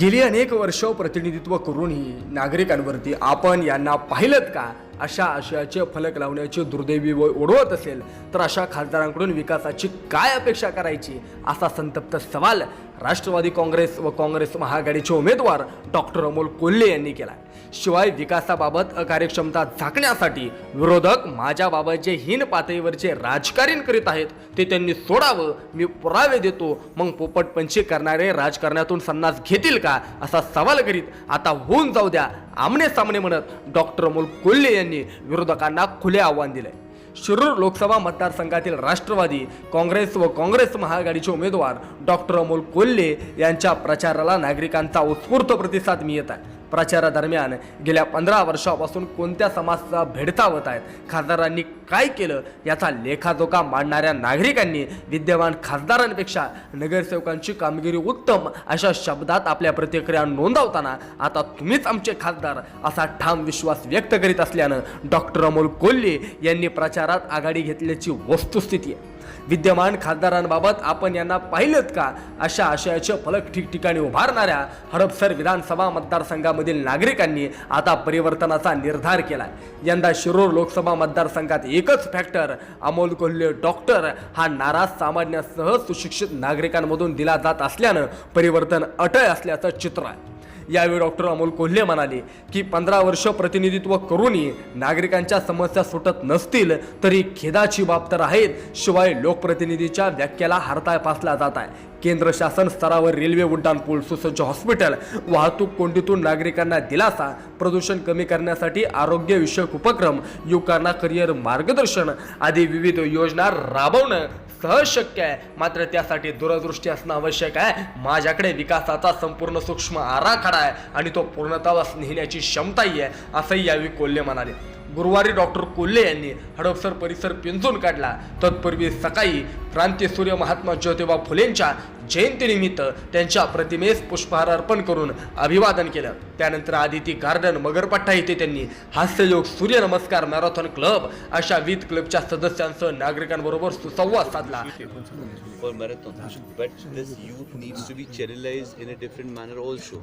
गेली अनेक वर्ष प्रतिनिधित्व करूनही नागरिकांवरती आपण यांना पाहिलं का? अशा आशयाचे फलक लावण्याची दुर्दैवी वय ओढवत असेल तर अशा खासदारांकडून विकासाची काय अपेक्षा करायची? असा संतप्त सवाल राष्ट्रवादी काँग्रेस व काँग्रेस महाआघाडीचे उमेदवार डॉक्टर अमोल कोल्हे यांनी केला शिवाय विकासाबाबत अकार्यक्षमता झाकण्यासाठी विरोधक माझ्याबाबत जे हीन पातळीवरचे राजकारण करीत आहेत ते त्यांनी सोडावं मी पुरावे देतो. मग पोपटपंची करणारे राजकारणातून संन्यास घेतील का? असा सवाल करीत आता होऊन जाऊ द्या आमने सामने म्हणत डॉक्टर अमोल कोल्हे यांनी विरोधकांना खुले आव्हान दिलंय. शिरूर लोकसभा मतदारसंघातील राष्ट्रवादी काँग्रेस व काँग्रेस महाआघाडीचे उमेदवार डॉक्टर अमोल कोल्हे यांच्या प्रचाराला नागरिकांचा उत्स्फूर्त प्रतिसाद मिळत आहे. प्रचारादरम्यान गेल्या पंधरा वर्षापासून कोणत्या समाजाचा भेडसावत आहेत? खासदारांनी काय केलं? याचा लेखाजोखा मांडणाऱ्या नागरिकांनी विद्यमान खासदारांपेक्षा नगरसेवकांची कामगिरी उत्तम अशा शब्दात आपल्या प्रतिक्रिया नोंदवताना आता तुम्हीच आमचे खासदार असा ठाम विश्वास व्यक्त करीत असल्यानं डॉक्टर अमोल कोल्हे यांनी प्रचारात आघाडी घेतल्याची वस्तुस्थिती आहे. विद्यमान खासदारांबाबत आपण यांना पाहिलेत का? अशा आशयाचे फलक ठिकठिकाणी उभारणाऱ्या हडपसर विधानसभा मतदारसंघामधील नागरिकांनी आता परिवर्तनाचा निर्धार केला यंदा शिरूर लोकसभा मतदारसंघात एकच फॅक्टर अमोल कोल्हे डॉक्टर हा नारा सामान्यासह सुशिक्षित नागरिकांमधून दिला जात असल्यानं परिवर्तन अटळ असल्याचं चित्र आहे. यावेळी डॉक्टर अमोल कोल्हे म्हणाले की पंधरा वर्ष प्रतिनिधित्व करूनही नागरिकांच्या समस्या सुटत नसतील तरी खेदाची बाब तर आहेत शिवाय लोकप्रतिनिधीच्या व्याख्याला हरताळ पासला जात आहे. केंद्र शासन स्तरावर रेल्वे उड्डाण पूल सुसज्ज हॉस्पिटल वाहतूक कोंडीतून नागरिकांना दिलासा प्रदूषण कमी करण्यासाठी आरोग्यविषयक उपक्रम युवकांना करिअर मार्गदर्शन आदी विविध योजना राबवणं सहज शक्य आहे. मात्र त्यासाठी दूरदृष्टी असणं आवश्यक आहे. माझ्याकडे विकासाचा संपूर्ण सूक्ष्म आराखडा आहे आणि तो पूर्णतावास नेण्याची क्षमताही आहे असंही यावेळी कोल्हे म्हणाले. गुरुवारी डॉक्टर कोल्हे यांनी हडपसर परिसर पिंजून काढला. तत्पूर्वी सकाळी क्रांतीसूर्य महात्मा ज्योतिबा फुलेंच्या जयंतीनिमित्त त्यांच्या प्रतिमेस पुष्पहार अर्पण करून अभिवादन केलं त्यानंतर आदिती गार्डन मगरपट्टा येथे त्यांनी हास्ययोग सूर्यनमस्कार मॅरेथॉन क्लब अशा विविध क्लबच्या सदस्यांसह नागरिकांबरोबर सुसंवाद साधला for marathon. But this youth needs to be channelized in a different manner also.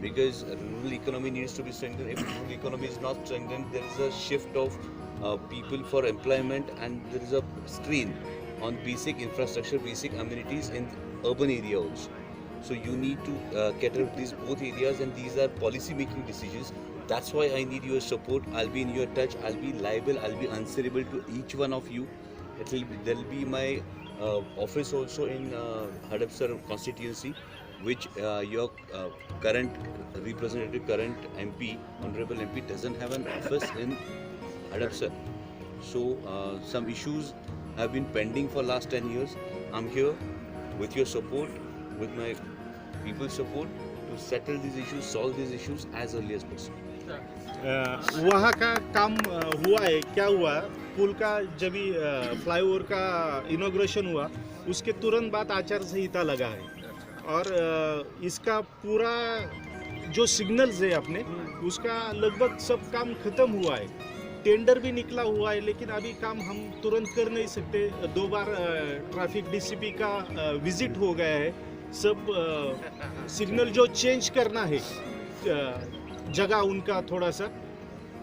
Because rural economy needs to be strengthened. If rural economy is not strengthened, there is a shift of uh, people for employment and there is a strain on basic infrastructure, basic amenities in urban area also. So you need to uh, cater these both areas and these are policy making decisions. That's why I need your support. I'll be in your touch. I'll be liable. I'll be answerable to each one of you. It will be, there'll be my uh, office also in uh, Hadapsar constituency, which uh, your uh, current representative, current MP, honorable MP, doesn't have an office in Hadapsar. So uh, some issues have been pending for last 10 years. I'm here with your support, with my people's support to settle these issues, solve these issues as early as possible. Uh, वहाँ का काम uh, हुआ है क्या हुआ? पुल का जब भी फ्लाईओवर uh, का इनोग्रेशन हुआ उसके तुरंत बाद आचार संहिता लगा है। और इसका पूरा जो सिग्नल्स है अपने उसका लगभग सब काम खत्म हुआ है। टेंडर भी निकला हुआ है, लेकिन अभी काम हम तुरंत कर नहीं सकते। दो बार ट्रैफ़िक डीसीपी का विज़िट हो गया है। सब सिग्नल जो चेंज करना है जगह उनका थोड़ा सा,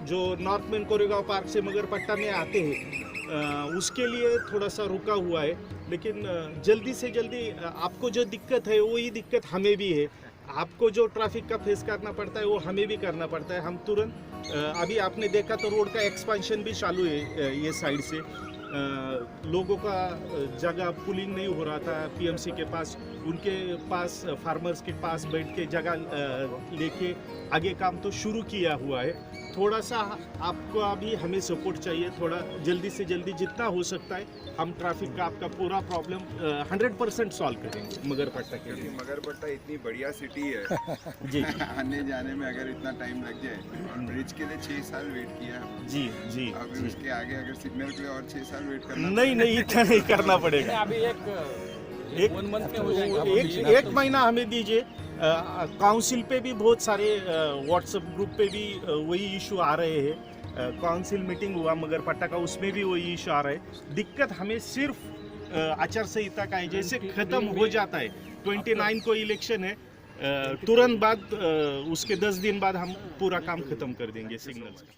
जो नॉर्थ मेन कोरेगांव पार्क से मगरपट्टा में आते हैं उसके लिए थोड़ा सा रुका हुआ है। लेकिन जल्दी से जल्दी आपको जो दिक्कत है, वही दिक्कत हमें भी है। आपको जो ट्रैफ़िक का फेस करना पड़ता है, वो हमें भी करना पड़ता है। हम तुरंत अभी आपने देखा तो रोड का एक्सपेंशन भी चालू है ये साइड से। लोगों का जगह पुलिंग नहीं हो रहा था पीएमसी के पास। उनके पास फार्मर्स के पास बैठ के जगह लेके आगे काम तो शुरू किया हुआ है। थोड़ा सा आपको अभी हमें सपोर्ट चाहिए थोड़ा जल्दी से जल्दी जितना हो सकता है हम ट्रैफ़िक का आपका पूरा प्रॉब्लम हंड्रेड परसेंट सॉल्व करेंगे मगरपट्टा के लिए। मगरपट्टा इतनी बढ़िया सिटी है। जी। आने जाने में अगर इतना टाइम लग जाए और ब्रिज के लिए छह साल वेट किया जी जी जी। उसके आगे अगर सिग्नल के लिए और छह साल वेट करना नहीं नहीं इतना नहीं करना पड़ेगा। अभी एक एक वन मंथ में हो जाएगा। एक एक महीना हमें दीजिए। काउंसिल पे भी बहुत सारे व्हाट्सएप ग्रुप पे भी वही इशू आ रहे हैं। काउंसिल मीटिंग हुआ मगरपट्टा का उसमें भी वही इशू आ रहा है। दिक्कत हमें सिर्फ़ आचार संहिता का है जैसे खत्म हो जाता है। ट्वेंटी नाइन को इलेक्शन है। तुरंत बाद उसके दस दिन बाद हम पूरा काम खत्म कर देंगे सिग्नल्स का।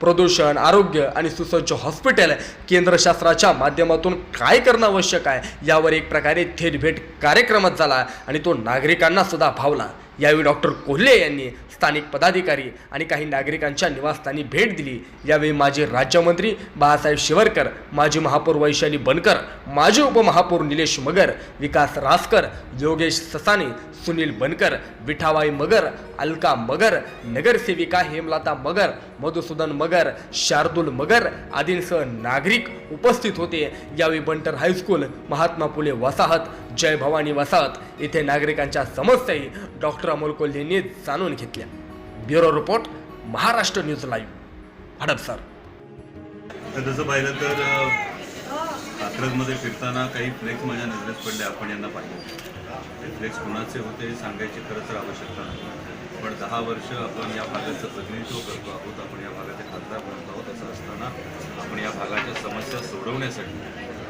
प्रदूषण आरोग्य आणि सुसज्ज हॉस्पिटल केंद्र शास्त्राच्या माध्यमातून काय करणं आवश्यक आहे? यावर एक प्रकारे थेट भेट कार्यक्रमात झाला आणि तो नागरिकांना सुद्धा भावला. यावेळी डॉक्टर कोल्हे यांनी स्थानिक पदाधिकारी आणि काही नागरिकांच्या निवासस्थानी भेट दिली. यावेळी माजी राज्यमंत्री बाळासाहेब शिवरकर माजी महापौर वैशाली बनकर माजी उपमहापौर निलेश मगर विकास रासकर योगेश ससाने सुनील बनकर विठाबाई मगर अलका मगर नगरसेविका हेमलता मगर मधुसूदन मगर शार्दुल मगर आदींसह नागरिक उपस्थित होते. यावेळी बंटर हायस्कूल महात्मा फुले वसाहत जय भवानी वसाहत. येथे नागरिकांच्या समस्याही डॉक्टर अमोल कोल्हेंनी जाणून घेतल्या. Bureau report Maharashtra news live Hadapsar. तर तसं पाहिलं तर कात्रजमध्ये फिरताना काही फ्लेक्स माझ्या नजरेत पडले आपण यांना पाहिजे ते फ्लेक्स कुणाचे होते सांगायची खरं तर आवश्यकता नाही. पण दहा वर्ष आपण या भागाचं प्रतिनिधित्व करतो आहोत आपण या भागाचे खासदार बनत आहोत असं असताना आपण या भागाच्या समस्या सोडवण्यासाठी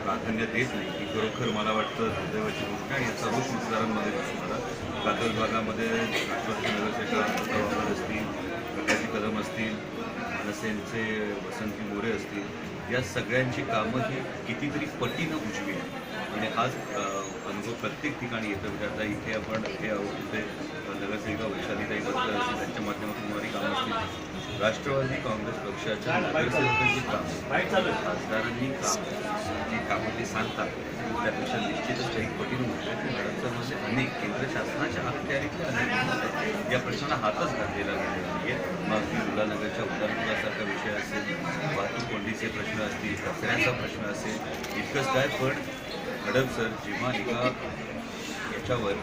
प्राधान्य देत नाही की खरोखर मला वाटतं दुर्दैवाची गोष्ट आहे. याचा रोष मतदारांमध्ये दिसून आला. कात्रज भागामध्ये राष्ट्रवादी नगरसेवक असतील प्रकाशी कदम असतील मनसेंचे वसंती मोरे असतील या सगळ्यांची कामं ही कितीतरी पटीनं उजवी आहे आणि हाच अनुभव प्रत्येक ठिकाणी येतो. म्हणजे आता इथे आपण हे आहोत इथे नगरसेविका वैशालीताई बद्दल असतील त्यांच्या माध्यमातून होणारी कामं असतील. राष्ट्रवादी काँग्रेस पक्षाच्या नगरसेवकांची कामं. खासदारांनी काम जी कामं ते सांगतात त्यापेक्षा निश्चितच काही कठीण मोठी आहे. अनेक केंद्र शासनाच्या अखत्यारीतल्या अनेक या प्रश्नाला हातच घातलेला गेलेला नाही आहे मग ती मुलानगरच्या उदाहरणासारखा विषय असेल वाहतूक कोंडीचे प्रश्न असतील कचऱ्याचा प्रश्न असेल इतकंच काय पण हडप सर जेव्हा एका याच्यावर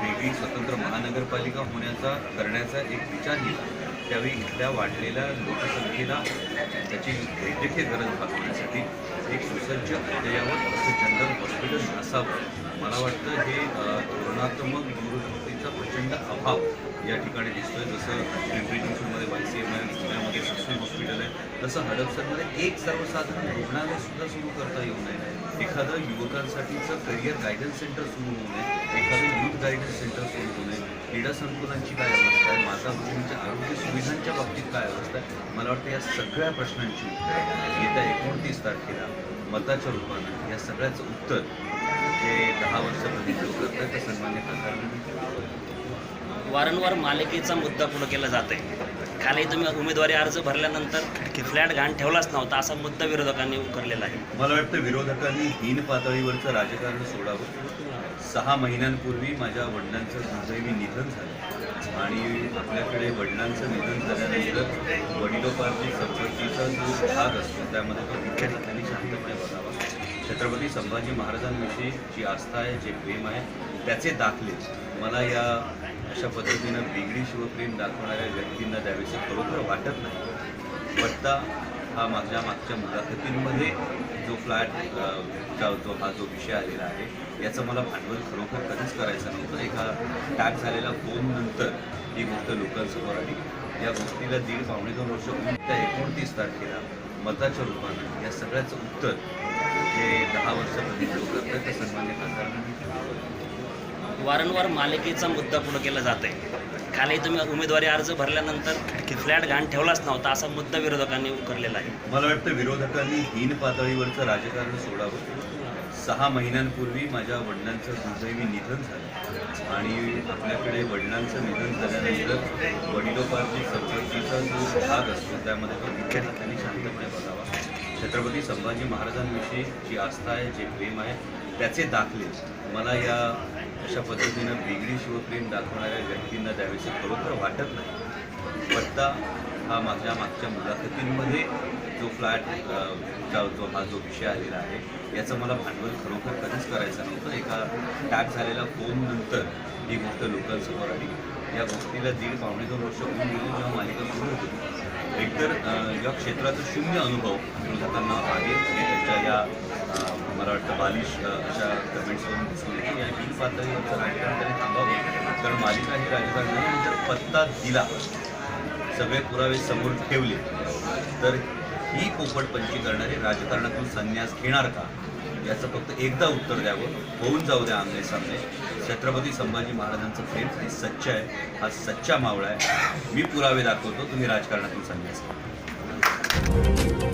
वेगळी स्वतंत्र महानगरपालिका होण्याचा करण्याचा एक विचार केला त्यावेळी इथल्या वाढलेल्या लोकसंख्येला त्याची वैद्यकीय गरज भागवण्यासाठी एक सुसज्ज अद्ययावत असं जनरल हॉस्पिटल असावं. मला वाटतं हे धोरणात्मक दूरदृष्टीचा प्रचंड अभाव या ठिकाणी दिसतोय. जसं पिंपरी चिंचवडमध्ये वाय सी एम आहे पुण्यामध्ये ससून हॉस्पिटल आहे. तसं हडपसरमध्ये एक सर्वसाधारण रुग्णालयसुद्धा सुरू करता येऊ नये. एखादं युवकांसाठीचं करिअर गायडन्स सेंटर सुरू होऊ नये एखादं युथ गायडन्स सेंटर सुरू होऊ नये. क्रीडा संकुलांची काय अवस्था आहे? माता भगिनीच्या आरोग्य सुविधांच्या बाबतीत काय अवस्था आहे? मला वाटतं या सगळ्या प्रश्नांची उत्तरं येत्या एकोणतीस तारखेला मताच्या रूपानं या सगळ्याचं उत्तर जे दहा वर्ष प्रतिनिधित्व करतात त्या सन्मान्य वारंवार मालिकेचा मुद्दा पुढे केला जात आहे खाली तुम्ही उमेदवारी अर्ज भरल्यानंतर फ्लॅट घाण ठेवलाच नव्हता असा मुद्दा विरोधकांनी उकरलेला आहे. मला वाटतं विरोधकांनी हीन पातळीवरचं राजकारण सोडावं. सहा महिन्यांपूर्वी माझ्या वडिलांचं दुर्दैवी निधन झालं. आणि आपल्याकडे वडिलांचं निधन झाल्यानंतर वडिलोपार्जित संपत्तीचा जो भाग असतो त्यामध्ये तो विद्यार्थ्यांनी शांतपणे बघावा छत्रपती संभाजी महाराजांविषयी जी आस्था आहे जे प्रेम आहे त्याचे दाखले. मला या अशा पद्धतीनं वेगळी शिवप्रेम दाखवणाऱ्या व्यक्तींना द्यावेसे खरोखर वाटत नाही. पत्ता हा माझ्या मागच्या मुलाखतींमध्ये जो फ्लॅट जो हा जो विषय आलेला आहे याचं मला भांडवल खरोखर कधीच करायचं नव्हतं. एका टॅग झालेला फोननंतर ही गोष्ट लोकांसमोर आली. या गोष्टीला दीड पावणे दोन वर्ष होऊन त्या एकोणतीस तारखेला मताच्या रूपानं या सगळ्याचं उत्तर जे दहा वर्ष प्रतिनिधित्व करतात त्या सन्मान्य खासदारांनी वारंवार मालिकेचा मुद्दा पुढे केला जात आहे खाली तुम्ही उमेदवारी अर्ज भरल्यानंतर फ्लॅट घाण ठेवलाच नव्हता असा मुद्दा विरोधकांनी उकरलेला आहे. मला वाटतं विरोधकांनी हीन पातळीवरचं राजकारण सोडावं. सहा महिन्यांपूर्वी माझ्या वडिलांचं दुर्दैवी निधन झालं. आणि आपल्याकडे वडिलांचं निधन झाल्यानंतर वडिलोपार्जित संपत्तीचा जो भाग असतो त्यामध्ये तो विद्यार्थ्यांनी शांतपणे बघावा. छत्रपती संभाजी महाराजांविषयी जी आस्था आहे जे प्रेम आहे त्याचे दाखले. मला या अशा पद्धतीनं वेगळी शिवप्रेम दाखवणाऱ्या व्यक्तींना द्यावेसे खरोखर वाटत नाही. पत्ता हा माझ्या मागच्या मुलाखतींमध्ये जो फ्लॅट जो हा जो विषय आलेला आहे याचं मला भांडवल खरोखर कधीच करायचं नव्हतं. एका टॅप झालेला फोननंतर ही गोष्ट लोकांसमोर आली. या गोष्टीला दीड पावणे दोन वर्ष होऊन गेली जेव्हा मालिका सुरू होती. एकतर या क्षेत्राचा शून्य अनुभव विरोधकांना आहे. त्यांच्या या मला वाटतं बालिश अशा कमेंट्सवरून दिसून पातळीवरचं राजकारण त्यांनी थांबावं कारण मालिका ही राजकारण जर पत्ता दिला सगळे पुरावे समोर ठेवले तर ही पोपटपंची करणारे राजकारणातून संन्यास घेणार का? याचं फक्त एकदा उत्तर द्यावं होऊन जाऊ द्या आमने सामने छत्रपती संभाजी महाराजांचं प्रेम हे सच्च आहे हा सच्चा मावळा आहे. मी पुरावे दाखवतो तुम्ही राजकारणातून संन्यास घ्या.